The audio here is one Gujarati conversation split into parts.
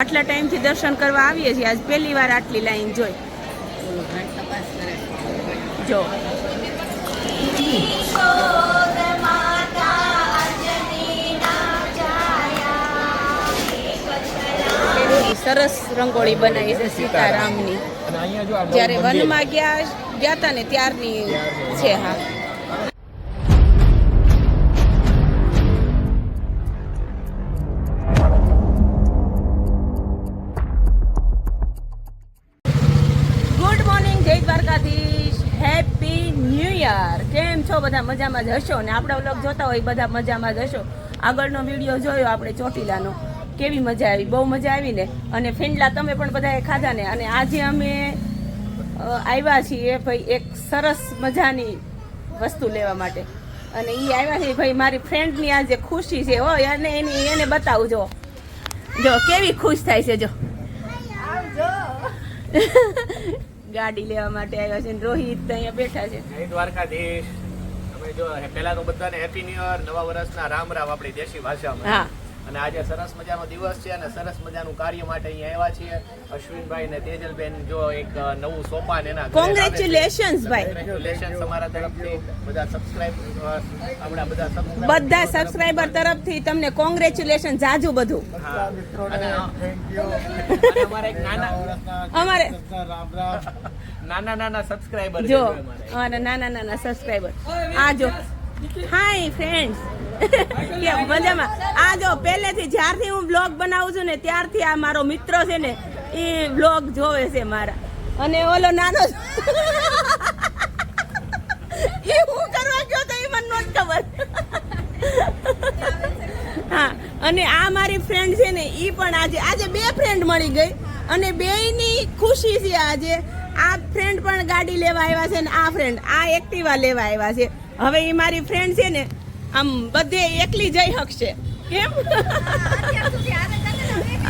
આટલા ટાઈમથી દર્શન કરવા આવીએ છીએ. આજ પહેલી વાર આટલી લાઈન જોઈ. જો. સરસ રંગોળી બનાવી છે સીતારામની. જ્યારે. વનમાં ગયા ગયા હતા ને ત્યારની છે હા. બધા મજામાં જ હશો ને આપણા વ્લોગ જોતા હોય બધા મજામાં જ હશો. આગળનો વીડિયો જોયો આપણે ચોટીલાનો. કેવી મજા આવી? બહુ મજા આવી ને? અને ફીંડલા તમે પણ બધાએ ખાધા ને? અને આજે અમે આવ્યા છીએ ભાઈ એક સરસ મજાની વસ્તુ લેવા માટે. અને એ આવ્યા છે ભાઈ મારી ફ્રેન્ડની આજે ખુશી છે. હોય અને એની એને બતાવું જો. જો કેવી ખુશ થાય છે જો. ગાડી લેવા માટે આવ્યા છે રોહિત અહીંયા બેઠા છે. દ્વારકાધીશ. અમે જો પહેલા તો બધાને હેપી ન્યુ યર નવા વર્ષના રામ રામ આપણી દેશી ભાષામાં. અને આજે સરસ મજાનો દિવસ છે અને સરસ મજાનું કાર્ય માટે અહીંયા આવ્યા છીએ. અશ્વિનભાઈ ને તેજલબેન જો એક નવું સોપાન એના કોંગ્રેચ્યુલેશન્સ ભાઈ. કોંગ્રેચ્યુલેશન્સ અમારા તરફથી. બધા સબસ્ક્રાઇબ આપણા બધા subscribe- બધા સબસ્ક્રાઇબર તરફથી તમને કોંગ્રેચ્યુલેશન જાજુ બધું. હા. અને અને અમારા એક નાના અમારે નાના નાના સબસ્ક્રાઇબર જો અમારા. નાના નાના સબસ્ક્રાઇબર આ જો. હાય ફ્રેન્ડ્સ કેમ? મજામાં? આ જો પહેલેથી જ્યારથી હું બ્લોગ બનાવું છું ને ત્યારથી આ મારો મિત્ર છે ને એ બ્લોગ જોવે છે મારા. અને ઓલો નાનો એ હું કરવા ગયો તો એ મને નોટ ખબર. હા અને આ મારી ફ્રેન્ડ છે ને એ પણ આજે આજે બે ફ્રેન્ડ મળી ગઈ. અને બેયની ખુશી છે આજે. ફ્રેન્ડ પણ ગાડી લેવા આવ્યા છે ને આ ફ્રેન્ડ આ એક્ટિવા લેવા આવ્યા છે. હવે એ મારી ફ્રેન્ડ છે ને, આમ બધે એકલી જઈ શકશે કેમ?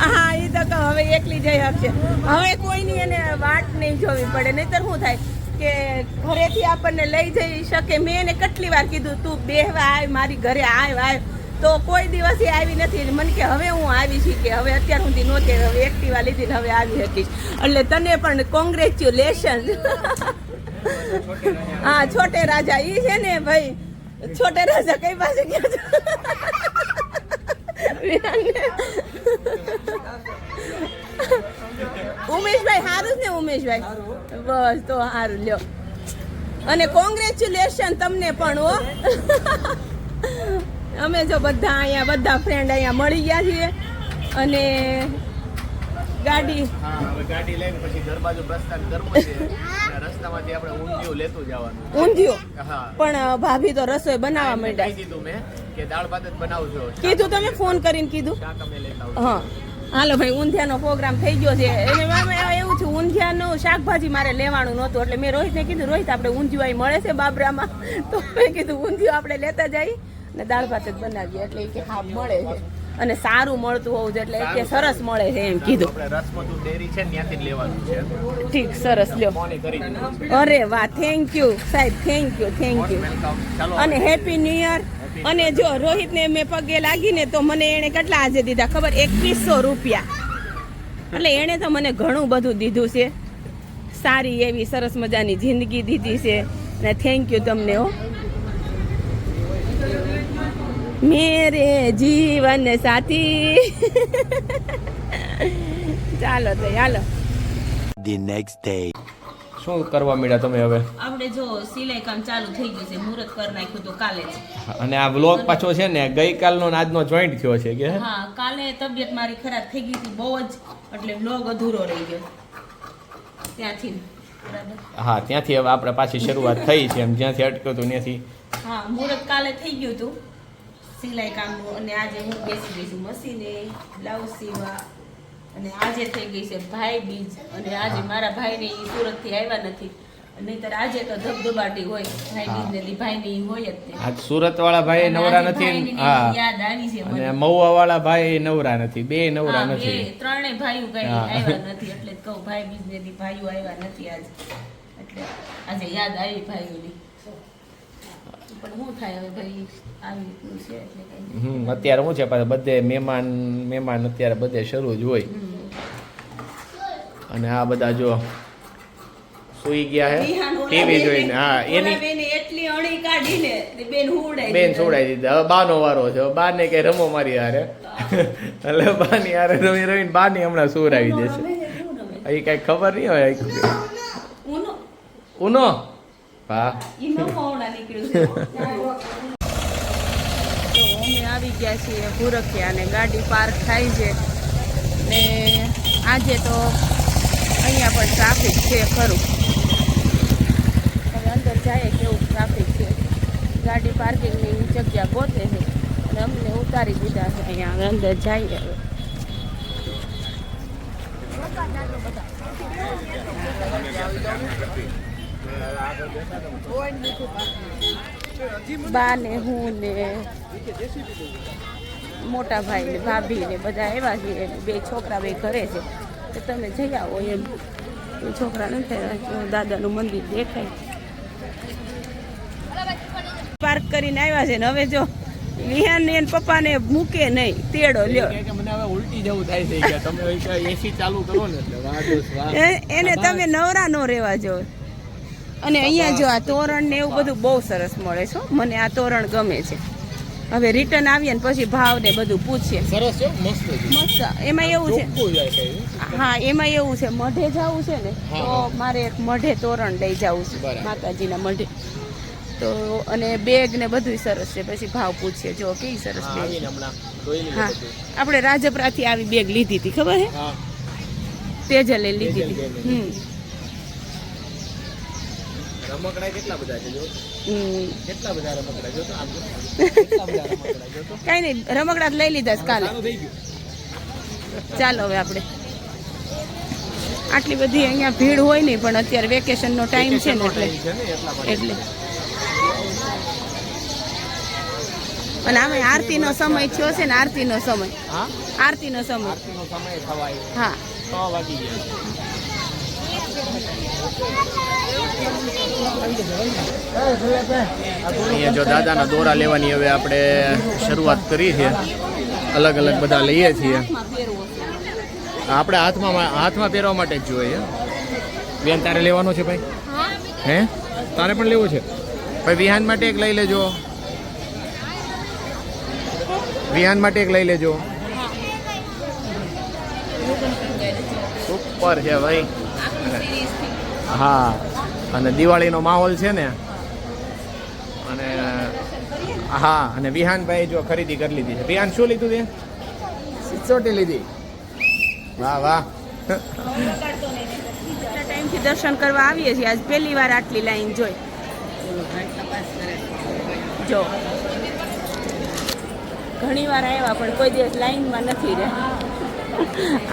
હા એ તો હવે એકલી જઈ શકશે હવે કોઈની એને વાટ નહીં જોવી પડે, નહીતર શું થાય કે ઘરેથી આપણને લઈ જઈ શકે. મેં એને કેટલી વાર કીધું, તું બેહવા આવ મારી ઘરે આવ આવ. તો કોઈ દિવસ એ આવી નથી. મને કે હવે હું આવી છું કે હવે અત્યાર સુધી નહોતી હવે એક્ટિવા લીધી હવે આવી શકીશ. એટલે તને પણ કોંગ્રેચ્યુલેશન હા, છોટે રાજા. ઈ છે ને ભાઈ, છોટે રાજા કઈ પાસે ગયા ઉમેશભાઈ સારું ને ઉમેશભાઈ? બસ, તો સારું લ્યો. અને કોંગ્રેચ્યુલેશન તમને પણ, હો. અમે જો બધા અહીંયા બધા ફ્રેન્ડ અહીંયા મળી ગયા છીએ અને ગાડી ગાડી લઈને પછી ઘર બાજુ પ્રસ્થાન કરવું છે. રસ્તામાંથી આપણે ઊંધિયું લેતું જવાનું. ઊંધિયું? પણ ભાભી તો રસોઈ બનાવવા માંડ્યા. કીધું મેં કે દાળ ભાત જ બનાવજો. કીધું તમે? ફોન કરીને કીધું? શાક અમે લેતા હા. હાલો ભાઈ ઊંધિયાનો પ્રોગ્રામ થઈ ગયો છે. એને એમાં એવું છે ઊંધિયાનું શાકભાજી મારે લેવાનું નહોતું એટલે મેં રોહિતને કીધું રોહિત આપણે ઊંધિયું અહીં મળે છે બાબરામાં. તો મેં કીધું ઊંધિયું આપણે લેતા જઈએ. ને દાળ ભાત જ બનાવીએ એટલે કે હા મળે છે. અને સારું મળતું હોવું જોઈએ એટલે કે સરસ મળે છે એમ કીધું. ને ઠીક સરસ લ્યો. અરે વાહ થેન્ક યુ સાહેબ થેન્ક યુ થેન્ક યુ અને હેપી ન્યુ યર અને જો રોહિતને મેં પગે લાગીને તો મને એણે કેટલા આજે દીધા ખબર? એકવીસો રૂપિયા. એટલે એણે તો મને ઘણું બધું દીધું છે. સારી એવી સરસ મજાની જિંદગી દીધી છે. અને થેન્ક યુ તમને હો. મેરે જીવન સાથી ચાલો તો ચાલો ધી નેક્સ્ટ ડે શું કરવા માંડ્યા તમે હવે? આપણે જો સિલાઈ કામ ચાલુ થઈ ગયું છે મુહૂર્ત કરી નાખ્યું તો કાલે જ. અને આ વ્લોગ પાછો છે ને ગઈકાલનો ને આજનો જોઈન્ટ થયો છે કે? હા કાલે તબિયત મારી ખરાબ થઈ ગઈ હતી બહુ જ એટલે બ્લોગ અધૂરો રહી ગયો. ત્યાંથી બરાબર? હા ત્યાંથી હવે આપણે પાછી શરૂઆત થઈ છે એમ જ્યાંથી અટક્યો હતો ત્યાંથી. હા મુહૂર્ત કાલે થઈ ગયું હતું. સિલાઈ કામનું અને આજે હું બેસી ગઈ છું મશીને બ્લાઉઝ સીવા અને આજે થઈ ગઈ છે ભાઈ બીજ અને આજે મારા ભાઈને ઈ સુરતથી આવ્યા નથી. નહીતર આજે તો ધબધબાટી હોય ભાઈ બીજ ને દી ભાઈની હોય જ આજ સુરત વાળા ભાઈ નવરા નથી હા. યાદ આવી છે અને મહુવા વાળા ભાઈ નવરા નથી બે નવરા નથી. ત્રણે ભાઈઓ કઈ આવ્યા નથી એટલે કહું ભાઈ બીજને ને ભાઈઓ આવ્યા નથી આજે. એટલે આજે યાદ આવી ભાઈઓની. હમ અત્યારે હું છે પાછા બધે મહેમાન મહેમાન અત્યારે બધે શરૂ જ હોય. અને આ બધા જો સુઈ ગયા હે ટીવી જોઈને. હા એની એટલી અણી કાઢીને બેન હુડાઈ બેન. છોડાઈ દીધા. હવે બાનો વારો છે. હવે બાને કે રમો મારી હારે. એટલે બાની હારે રમી રમીને બાની હમણાં સુર આવી છે, રમે? એ કઈ ખબર નહીં હોય. ઉનો. ઉનો? હા નો તો અમે આવી ગયા છીએ ભૂરખિયા અને ગાડી પાર્ક થાય છે. ને આજે તો અહીંયા પણ ટ્રાફિક છે ખરું. હવે અંદર જાય કેવું ટ્રાફિક છે. ગાડી પાર્કિંગની જગ્યા ગોતે છે. અને અમને ઉતારી દીધા છે અહીંયા. હવે અંદર જઈએ હવે. બા ને હું ને મોટા ભાઈ ને ભાભી ને બધા એવા છીએ બે છોકરા બે ઘરે છે. તો તમે જઈ આવો એમ. છોકરા નથી દાદાનું મંદિર દેખાય. પાર્ક કરીને આવ્યા છે ને હવે જો વિહાન ને એના પપ્પાને મૂકે નહીં તેડો લ્યો. ઉલટી જવું થાય છે તમે એસી ચાલુ કરો ને એને તમે નવરા નો રહેવા જો. અને અહીંયા જો આ તોરણ ને એવું બધું બહુ સરસ મળે છે મને આ તોરણ ગમે છે. હવે રિટર્ન આવીએ ને પછી ભાવ ને બધું પૂછીએ. સરસ મસ્ત એમાં એવું છે. હા એમાં એવું છે. મઢે જવું છે ને તો મારે એક મઢે તોરણ લઈ જવું છે. માતાજીના મઢે. તો અને બેગ ને બધું સરસ છે. પછી ભાવ પૂછીએ. જો કેવી સરસ બેગ હા. આપણે રાજપરાથી આવી બેગ લીધી હતી ખબર હે. તેજલે લીધી હતી. હમ. રમકડા કેટલા બધા છે જો? હમ. કેટલા બધા રમકડા? જો તો આમ કેટલા બધા રમકડા? જો તો. કઈ નહીં રમકડા જ લઈ લીધા છે કાલે. ચાલો હવે આપણે. આટલી બધી અહીંયા ભીડ હોય નહીં પણ અત્યારે વેકેશનનો ટાઈમ છે ને એટલે. Time છે ને એટલા અને આમે આરતીનો સમય થયો છે ને આરતીનો સમય. હા? આરતીનો સમય. હા. છ વાગી ગયા અહીંયા જો દાદાના દોરા લેવાની હવે આપણે શરૂઆત કરી છે. અલગ અલગ બધા લઈએ છીએ. આપણે હાથમાં હાથમાં પહેરવા માટે જ જોઈએ. બેન તારે લેવાનો છે ભાઈ? હે? તારે પણ લેવું છે? ભાઈ વિહાન માટે એક લઈ લેજો. વિહાન માટે એક લઈ લેજો. સુપર છે ભાઈ. હા અને દિવાળીનો માહોલ છે ને. અને હા અને વિહાનભાઈ જો ખરીદી કરી લીધી છે. વિહાન શું લીધું તે? સિસોટી લીધી. વાહ વાહ. ટાઈમથી દર્શન કરવા આવીએ છીએ. આજ પહેલી વાર આટલી લાઈન જોઈ. જો. ઘણી વાર આવ્યા પણ કોઈ દિવસ લાઈનમાં નથી રહ્યા.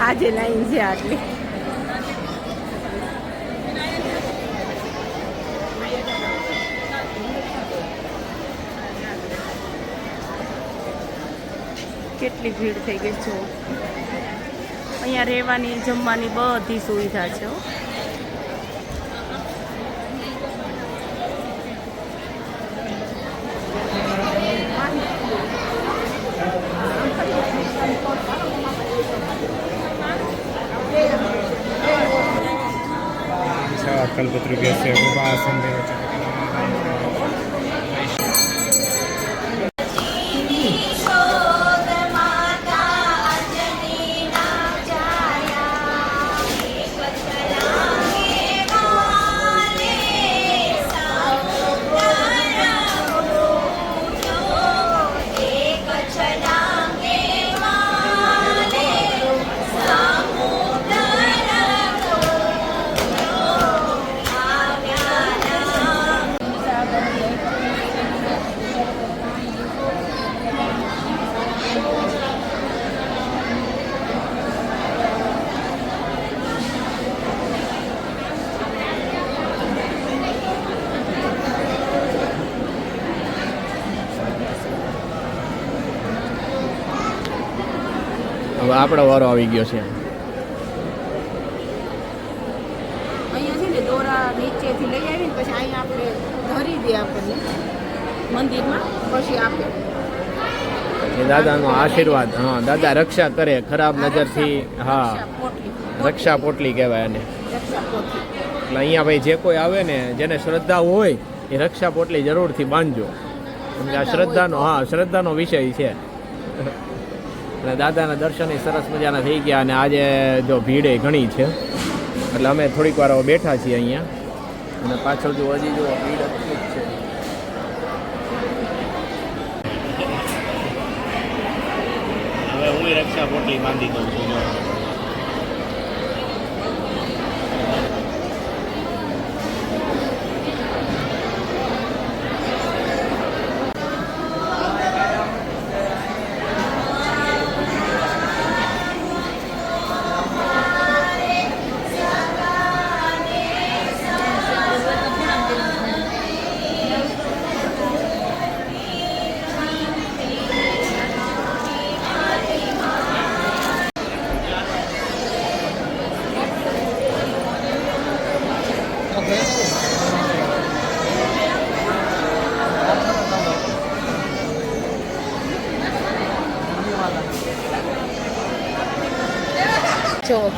આજે લાઈન છે આટલી. કેટલી ભીડ થઈ ગઈ જો અહીંયા રહેવાની, જમવાની બધી સુવિધા છે કલ્પત્રુ ગેસ છે, ઊભા આસન આપણો વારો આવી ગયો છે. અહીંયા છે ને દોરા નીચેથી લઈ આવીને પછી અહીંયા આપણે ધરી દે આપણને મંદિરમાં પછી આપે એ દાદાનો આશીર્વાદ હા દાદા રક્ષા કરે ખરાબ નજરથી હા. રક્ષા પોટલી કહેવાય એને. એટલે અહીંયા ભાઈ જે કોઈ આવે ને જેને શ્રદ્ધા હોય એ રક્ષા પોટલી જરૂરથી બાંધજો. કે આ શ્રદ્ધાનો હા શ્રદ્ધાનો વિષય છે. અને દાદાના દર્શન સરસ મજાના થઈ ગયા અને આજે જો ભીડ ઘણી છે. એટલે અમે થોડીક વાર બેઠા છીએ અહીંયા. અને પાછળ જો હજી જો ભીડ એટલી છે. હવે હું રક્ષા પોટલી બાંધી દઉં છું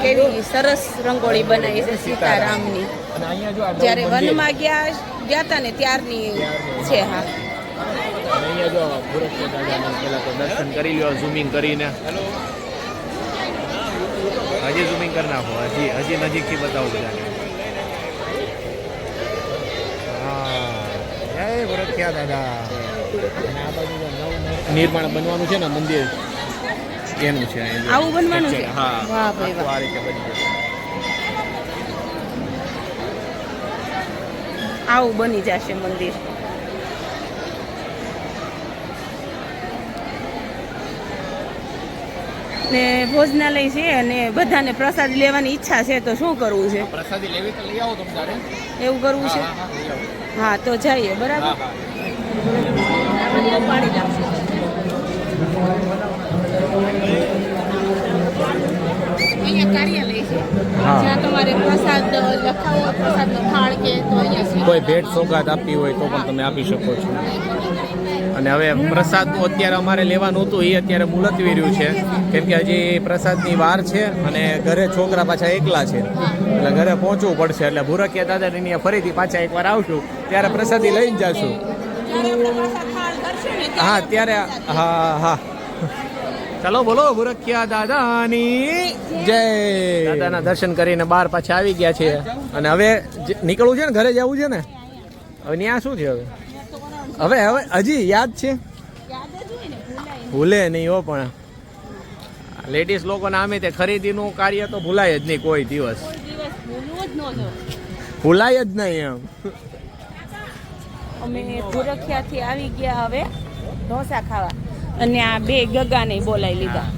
કેવી સરસ રંગોળી બનાવી છે સીતારામની. જ્યારે વનમાં ગયા ગયા હતા ને ત્યારની છે હા. હજી ઝૂમિંગ કરી હજી હજી નજીકથી બતાવો બધાને હા નિર્માણ બનવાનું છે ને મંદિર. એનું છે આવું બનવાનું છે? હા વાહ ભાઈ વાહ. આ રીતે બની જશે આવું બની જશે મંદિર. ને ભોજનાલય છે અને બધાને પ્રસાદ લેવાની ઈચ્છા છે તો શું કરવું છે? પ્રસાદી લેવી તો લઈ આવો તમારે એવું કરવું છે? હા તો જઈએ બરાબર? પાણી હા. અહીંયા કાર્યાલય છે. હા. જ્યાં તમારે પ્રસાદ લખાવો પ્રસાદનો થાળ કે તો અહીંયા કોઈ ભેટ સોગાદ આપી હોય તો પણ તમે આપી શકો છો. અને હવે પ્રસાદનું અત્યારે અમારે લેવાનું હતું એ અત્યારે મુલતવી રહ્યું છે. કેમ કે હજી પ્રસાદની વાર છે અને ઘરે છોકરા પાછા એકલા છે. એટલે ઘરે પહોંચવું પડશે. એટલે ભૂરકિયા દાદાની ફરીથી પાછા એકવાર આવશું. ત્યારે પ્રસાદી લઈને જશું. પ્રસાદ હા ત્યારે હા હા. ચલો બોલો ગુરખિયા દાદાની. જય. દાદાના દર્શન કરીને બહાર પાછા આવી ગયા છે. અને હવે નીકળવું છે ને ઘરે જવું છે ને? હવે ત્યાં શું છે હવે? હવે હવે હજી યાદ છે? ભૂલે નહીં હો પણ. લેડીઝ લોકોને આમે તે ખરીદીનું કાર્ય તો ભૂલાય જ નહીં કોઈ દિવસ. ભૂલાય જ નહીં એમ. અમે ગુરખિયાથી આવી ગયા હવે ઢોસા ખાવા. અને આ બે ગગાને બોલાવી લીધા.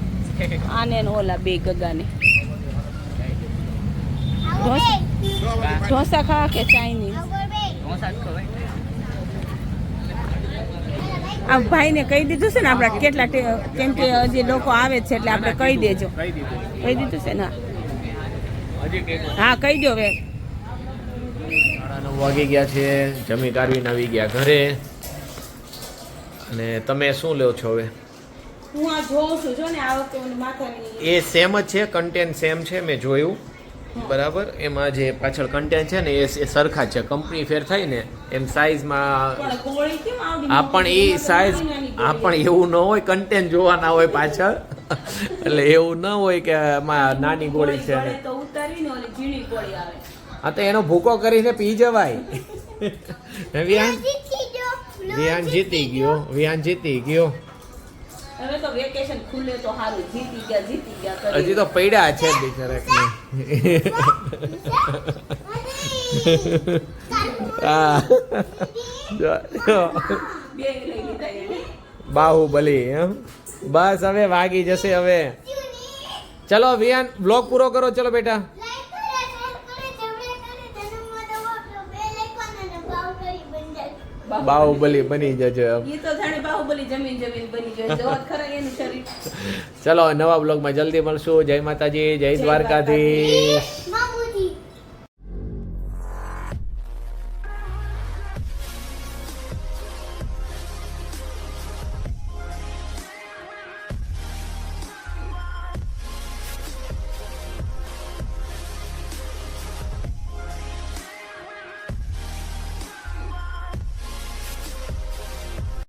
આને ઓલા બે ગગાને. ઢોસા ખાવા કે ચાઇનીઝ આ ભાઈને કહી દીધું છે ને આપણે કેટલા કેમ કે હજી લોકો આવે જ છે એટલે આપણે કહી દેજો. કહી દીધું. છે ને હા કહી દો હવે. વાગી ગયા છે. જમી કાઢવીને આવી ગયા ઘરે. અને તમે શું લ્યો છો હવે? હું આ જોઉં છું. જો ને આ વખતે માથાની એ સેમ જ છે કન્ટેન્ટ સેમ છે મેં જોયું. બરાબર? એમાં જે પાછળ કન્ટેન્ટ છે ને એ સરખા જ છે. કંપની ફેર થાય ને એમ સાઈઝમાં પણ ગોળી કેમ આવડી આ પણ એ સાઈઝ આ પણ એવું ન હોય કન્ટેન્ટ જોવાના હોય પાછળ. એટલે એવું ન હોય કે આમાં નાની ગોળી છે હા તો એનો ભૂકો કરીને પી જવાય. વિહાન જીતી ગયો. વિહાન જીતી ગયો. હવે તો વેકેશન ખુલે તો સારું જીતી ગયા જીતી ગયા હજી તો પડ્યા છે બિચારાકને. હા. જો- જો. બે લઈ લીધા એને. બાહુબલી એમ? બસ હવે વાગી જશે હવે. ચલો વિયાન બ્લોગ પૂરો કરો. ચલો બેટા. ખરા એનું શરીર. ચલો નવા બ્લોગમાં જલ્દી મળશું. જય માતાજી જય દ્વારકાધીશ.